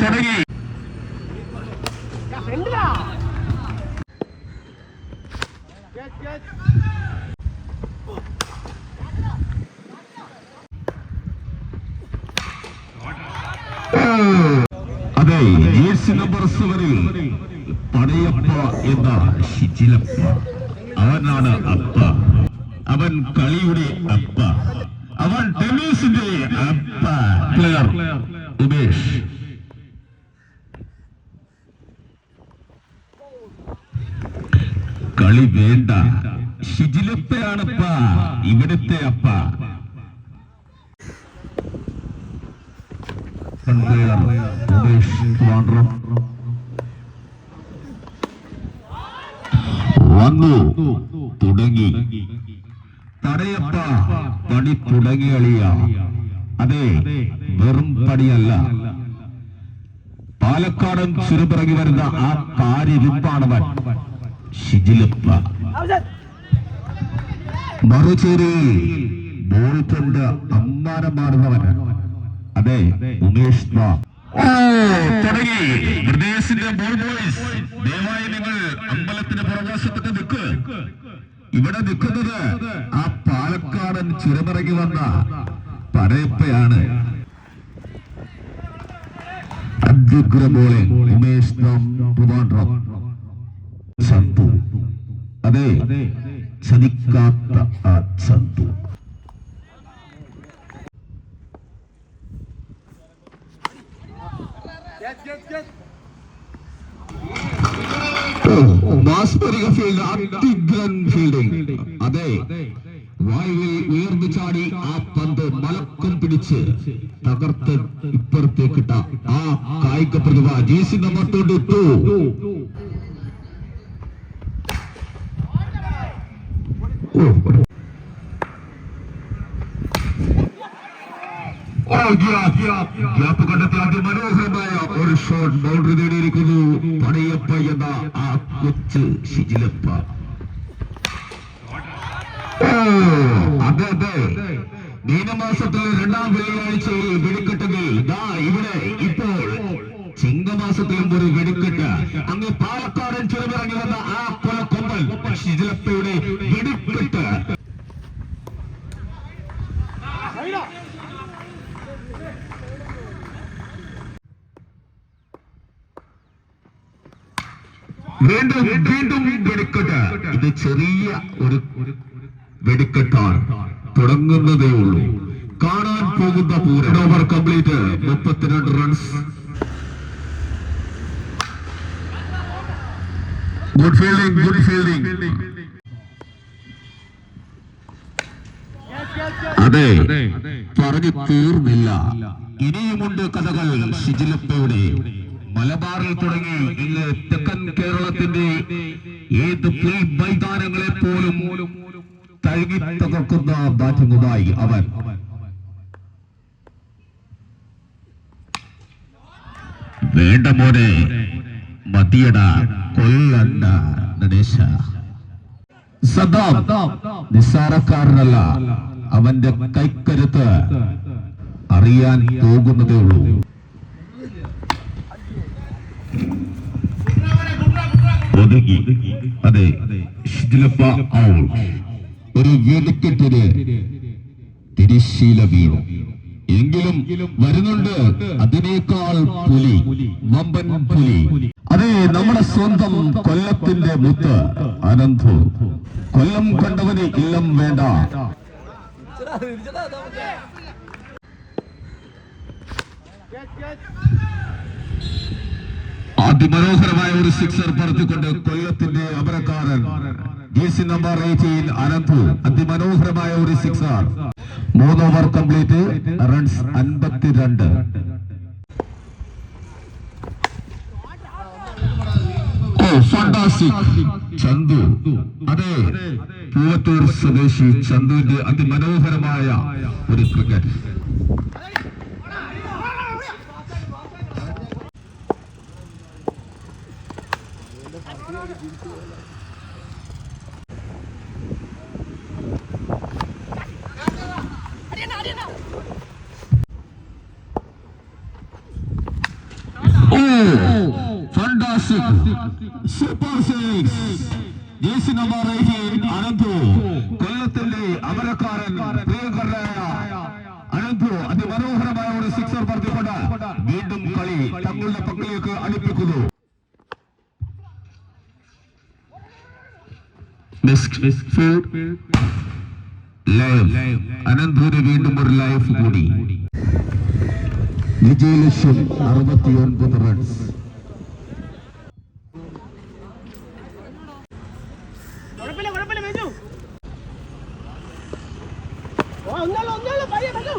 തുടങ്ങി. അതെ jersey number സെവനിൽ പടയപ്പ എന്ന ഷിജിലപ്പ അവനാണ് അപ്പ. അവൻ കളിയുടെ അപ്പ. അവൻ ടെന്നീസിന്റെ അപ്പ. പ്ലെയർ ഉമേഷ്. കളി വേണ്ട. ഷിജിലപ്പയാണപ്പ. ഇവിടുത്തെ അപ്പ. വന്നു. തുടങ്ങി. തടയപ്പ. പണി തുടങ്ങി കളിയ. അതെ വെറും പണിയല്ല. പാലക്കാടൻ ചുരുപിറങ്ങി വരുന്ന ആ കാര്യരിപ്പാണവൻ ഷിജിലപ്പ മറുചേരിയിൽ ബോൾ കൊണ്ട് അമ്മാനമാടുന്നവൻ. അതെ ഉമേഷ് തുടങ്ങി. ബ്രദേഴ്സിന്റെ ബോൾ ബോയ്സ് ദയവായി നിങ്ങൾ അമ്പലത്തിന്റെ പുറകാശത്തൊക്കെ നിൽക്ക്. ഇവിടെ നിൽക്കുന്നത് ആ പാലക്കാടൻ ചുരമിറങ്ങി വന്ന പടയപ്പയാണ് അത്യുഗ്ര ബോളിംഗ് ഉമേഷ് ട്രിവാൻഡ്രം ചന്തു അതെ ചതിക്കാത്ത ആ സന്തു. മാസ്മരിക ഫീൽഡ് അതിഗ്രൻ ഫീൽഡിംഗ് അതെ വായുവിൽ ഉയർന്നു ചാടി ആ പന്ത് മലക്കം പിടിച്ച് തകർത്ത് ഇപ്പുറത്തേക്കിട്ട ആ കായിക പ്രതിഭ ജേസി നമ്പർ ട്വന്റി ടു ഗ്യാപ്പ് കണ്ടെത്തി മനോഹരമായ ഒരു ഷോട്ട് ബൗണ്ടറി നേടിയിരിക്കുന്നു പടയപ്പ എന്ന ആ കൊച്ചു ശിജിലപ്പ അതെ അതെ മീനമാസത്തിലെ രണ്ടാം വെള്ളിയാഴ്ചയിൽ വെടിക്കെട്ടുകൾ ദാ ഇവിടെ ഇപ്പോൾ ചിങ്ങമാസത്തിലും ഒരു വെടിക്കെട്ട് അങ്ങ് പാലക്കാടൻ ചെറുപിറങ്ങി വന്ന ആ കൊലക്കൊമ്പൻ ഷിജിലപ്പയുടെ വെടിക്കെട്ട് വീണ്ടും വീണ്ടും വെടിക്കെട്ട്. ഇത് ചെറിയ ഒരു വെടിക്കെട്ടാണ്. തുടങ്ങുന്നതേ ഉള്ളൂ. കാണാൻ പോകുന്ന പൂരം. ഓവർ കംപ്ലീറ്റ് മുപ്പത്തിരണ്ട് runs good fielding good fielding അതെ. പറഞ്ഞു തീർന്നില്ല. ഇനിയുമുണ്ട് കഥകൾ ഷിജിലപ്പയുടെ മലബാറിൽ തുടങ്ങി ഇന്ന് തെക്കൻ കേരളത്തിന്റെ ഏത് പ്ലേ മൈതാനങ്ങളെ പോലും തഴുകി തകർക്കുന്ന ബാറ്റിംഗുമായി അവൻ. വേണ്ട മോനെ മതിയട കൊല്ലണ്ട നടേശ സദാം നിസ്സാരക്കാരനല്ല അവന്റെ കൈക്കരുത്ത് അറിയാൻ പോകുന്നതേ ഉള്ളൂ. ഒതുങ്ങി അതെ ഒരു വെടിക്കെട്ടിന് തിരിശീല വീണു. എങ്കിലും വരുന്നുണ്ട് അതിനേക്കാൾ പുലി വമ്പൻ പുലി. അതെ നമ്മുടെ സ്വന്തം കൊല്ലത്തിന്റെ മുത്ത് അനന്തു. കൊല്ലം കണ്ടവന് ഇല്ലം വേണ്ട. അതിമനോഹരമായ ഒരു സിക്സർ പറത്തിക്കൊണ്ട് കൊല്ലത്തിന്റെ അമരക്കാരൻ നമ്പർ അനന്തു അതിമനോഹരമായ ഒരു സിക്സർ. മൂന്ന് ഓവർ കംപ്ലീറ്റ് റൺസ് അൻപത്തിരണ്ട്. ചന്തു. അതെ പൂവത്തൂർ സ്വദേശി ചന്തുവിന്റെ അതിമനോഹരമായ ഒരു ക്രിക്കറ്റ്. സൂപ്പർ സിക്സ് ജേസി നമ്പർ അനന്തു കൊല്ലത്തിന്റെ അമരക്കാരൻ പ്രിയങ്കരനായ അനന്തു അതിമനോഹരമായ ഒരു സിക്സർ പറഞ്ഞുകൊണ്ട് വീണ്ടും കളി തങ്ങളുടെ പക്കലേക്ക് അടുപ്പിക്കുന്നു അനന്തൂര് വീണ്ടും ഒരു ലൈഫ് കൂടി. വിജയലക്ഷ്യം അറുപത്തിയൊൻപത് റൺസ് കുഴപ്പമില്ല കുഴപ്പമില്ല മെജു ഓ ഒന്നല്ലോ ഒന്നല്ലോ പയ്യെ മെജു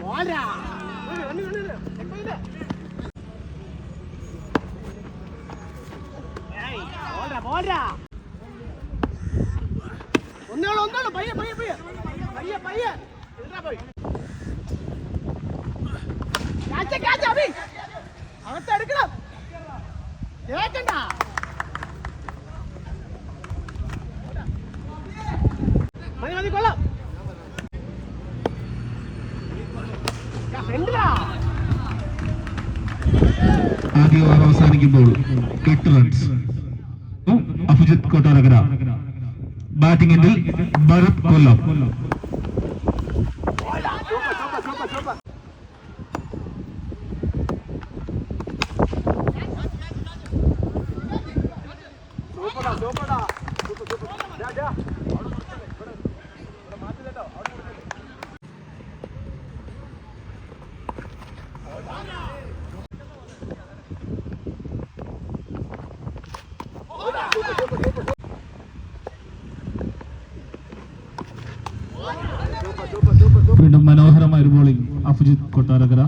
പോരാ വണ്ടി വണ്ടി വണ്ടി ചെക്ക് ചെയ്തേ ഏയ് പോരാ പോരാ ഒന്നോളൂ ഒന്നോളൂ പയ്യെ പയ്യെ പയ്യെ പയ്യെ പയ്യെ എഴുതാ പോയി കാച്ച ആദ്യ ഓവർ അവസാനിക്കുമ്പോൾ എട്ട് റൺസ് അഭിജിത്ത് കൊട്ടാരക്കര. ബാറ്റിംഗ് എൻഡിൽ ഭരത് കൊല്ലം. വീണ്ടും മനോഹരമായ ഒരു ബോളിംഗ് അഭിജിത്ത് കൊട്ടാരക്കര.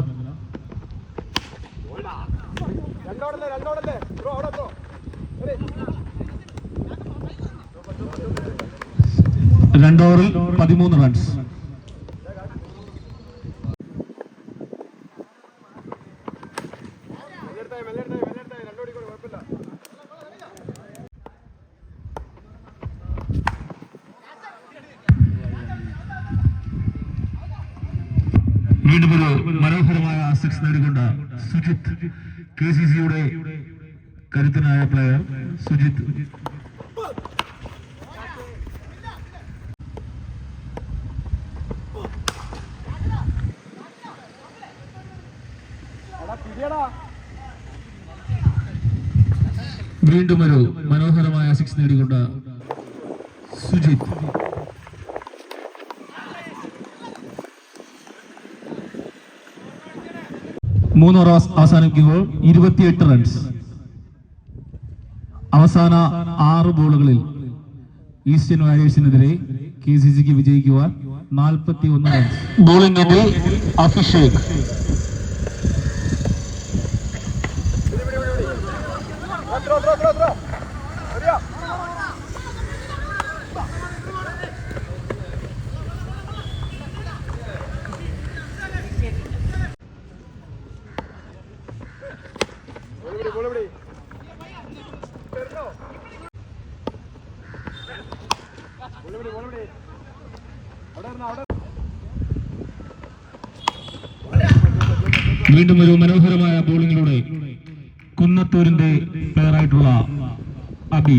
രണ്ടോറിൽ പതിമൂന്ന് റൺസ് വീണ്ടും ഒരു മനോഹരമായ സിക്സ് നേടിക്കൊണ്ട് സുജിത് കെ സി സിയുടെ കരുത്തനായ പ്ലെയർ സുജിത്. വീണ്ടും ഒരു മനോഹരമായ സിക്സ് നേടിക്കൊണ്ട് സുജിത്ത് മൂന്ന് ഓവർ അവസ്- അവസാനിക്കുമ്പോൾ ഇരുപത്തിയെട്ട് റൺസ് അവസാന ആറ് ബോളുകളിൽ ഈസ്റ്റേൺ വാരിയേഴ്സിനെതിരെ കെ സി സിക്ക് വിജയിക്കുവാൻ നാൽപ്പത്തി ഒന്ന് റൺസ് ബോളിംഗ് അഭിഷേക്. വീണ്ടും ഒരു മനോഹരമായ ബോളിങ്ങിലൂടെ കുന്നത്തൂരിന്റെ പ്ലെയറായിട്ടുള്ള അബി.